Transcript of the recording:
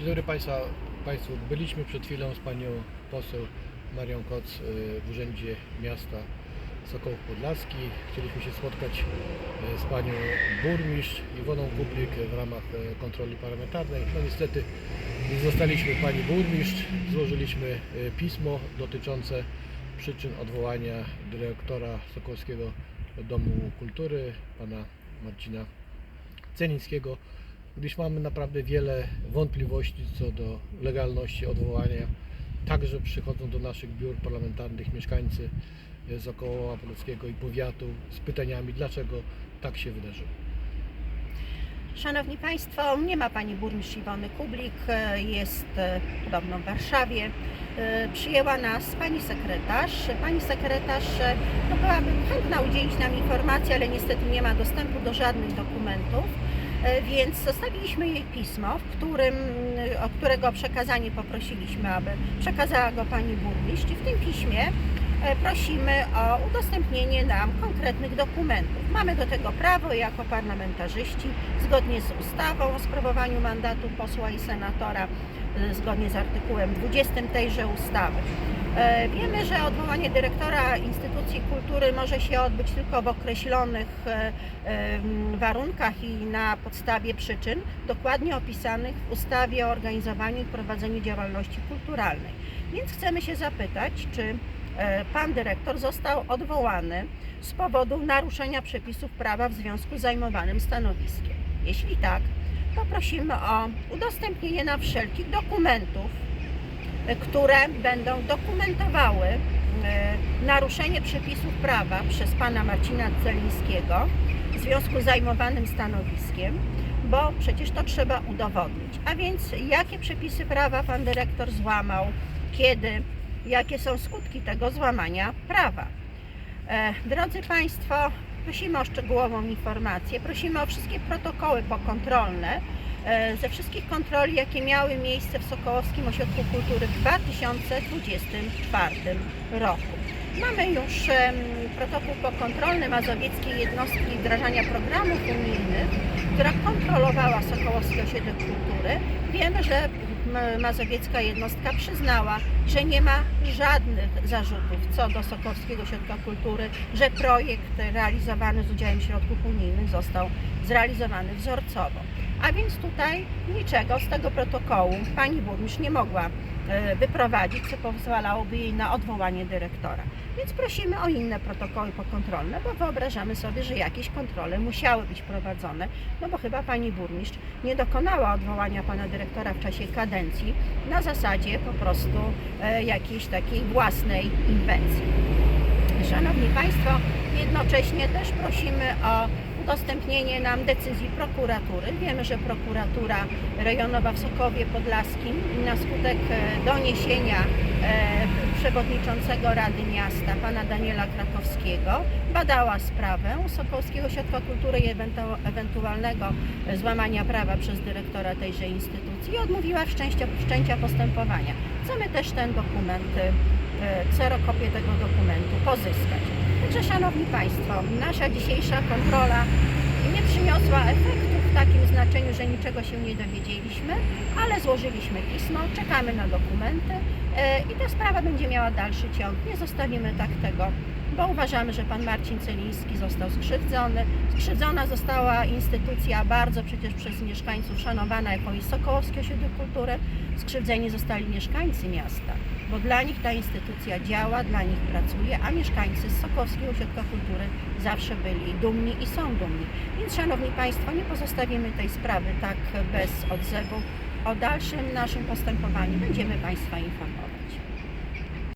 Dzień Państwa, Państwu. Byliśmy przed chwilą z Panią poseł Marią Koc y, w Urzędzie Miasta Sokołów Podlaski. Chcieliśmy się spotkać y, z Panią Burmistrz Iwoną Kublik w ramach y, kontroli parlamentarnej. No niestety nie zostaliśmy Pani Burmistrz. Złożyliśmy pismo dotyczące przyczyn odwołania dyrektora Sokołowskiego Domu Kultury, Pana Marcina Celińskiego, gdyż mamy naprawdę wiele wątpliwości co do legalności odwołania. Także przychodzą do naszych biur parlamentarnych mieszkańcy z około Podlaskiego i powiatu z pytaniami, dlaczego tak się wydarzyło. Szanowni Państwo, nie ma Pani Burmistrz Iwony Kublik, e, jest e, podobno w Warszawie. E, Przyjęła nas Pani Sekretarz. Pani Sekretarz e, no byłaby chętna udzielić nam informacji, ale niestety nie ma dostępu do żadnych dokumentów. E, Więc zostawiliśmy jej pismo, w którym, o którego przekazanie poprosiliśmy, aby przekazała go Pani Burmistrz. I w tym piśmie e, prosimy o udostępnienie nam konkretnych dokumentów. Mamy do tego prawo jako parlamentarzyści, zgodnie z ustawą o sprawowaniu mandatu posła i senatora, e, zgodnie z artykułem 20 tejże ustawy. E, Wiemy, że odwołanie dyrektora instytucji kultury może się odbyć tylko w określonych e, warunkach i na podstawie przyczyn dokładnie opisanych w ustawie o organizowaniu i prowadzeniu działalności kulturalnej. Więc chcemy się zapytać, czy e, pan dyrektor został odwołany z powodu naruszenia przepisów prawa w związku z zajmowanym stanowiskiem. Jeśli tak, to prosimy o udostępnienie nam wszelkich dokumentów, e, które będą dokumentowały e, naruszenie przepisów prawa przez pana Marcina Celińskiego w związku z zajmowanym stanowiskiem, bo przecież to trzeba udowodnić. A więc jakie przepisy prawa pan dyrektor złamał, kiedy, jakie są skutki tego złamania prawa. E, Drodzy Państwo, prosimy o szczegółową informację, prosimy o wszystkie protokoły pokontrolne e, ze wszystkich kontroli, jakie miały miejsce w Sokołowskim Ośrodku Kultury w 2024 roku. Mamy już protokół pokontrolny Mazowieckiej Jednostki Wdrażania Programów Unijnych, która kontrolowała Sokołowski Ośrodek Kultury. Wiemy, że Mazowiecka jednostka przyznała, że nie ma żadnych zarzutów co do Sokołowskiego Ośrodka Kultury, że projekt realizowany z udziałem środków unijnych został zrealizowany wzorcowo. A więc tutaj niczego z tego protokołu pani burmistrz nie mogła e, wyprowadzić, co pozwalałoby jej na odwołanie dyrektora. Więc prosimy o inne protokoły pokontrolne, bo wyobrażamy sobie, że jakieś kontrole musiały być prowadzone, no bo chyba pani burmistrz nie dokonała odwołania pana dyrektora w czasie kadencji na zasadzie po prostu e, jakiejś takiej własnej inwencji. Szanowni Państwo, jednocześnie też prosimy o udostępnienie nam decyzji prokuratury. Wiemy, że prokuratura rejonowa w Sokowie Podlaskim na skutek e, doniesienia e, przewodniczącego Rady Miasta, pana Daniela Krakowskiego, badała sprawę Sokołowskiego Ośrodka Kultury i ewentu- ewentualnego e, złamania prawa przez dyrektora tejże instytucji i odmówiła wszczęcia, wszczęcia postępowania. Chcemy też ten dokument, kserokopię tego dokumentu pozyskać. Także Szanowni Państwo, nasza dzisiejsza kontrola nie przyniosła efektu w takim znaczeniu, że niczego się nie dowiedzieliśmy, ale złożyliśmy pismo, czekamy na dokumenty e, i ta sprawa będzie miała dalszy ciąg. Nie zostawimy tak tego, bo uważamy, że pan Marcin Celiński został skrzywdzony. Skrzywdzona została instytucja bardzo przecież przez mieszkańców szanowana, jaką jest Sokołowski Ośrodek Kultury. Skrzywdzeni zostali mieszkańcy miasta, bo dla nich ta instytucja działa, dla nich pracuje, a mieszkańcy z Sokołowskiego Ośrodka Kultury zawsze byli dumni i są dumni. Więc Szanowni Państwo, nie pozostawimy tej sprawy tak bez odzewu. O dalszym naszym postępowaniu będziemy Państwa informować.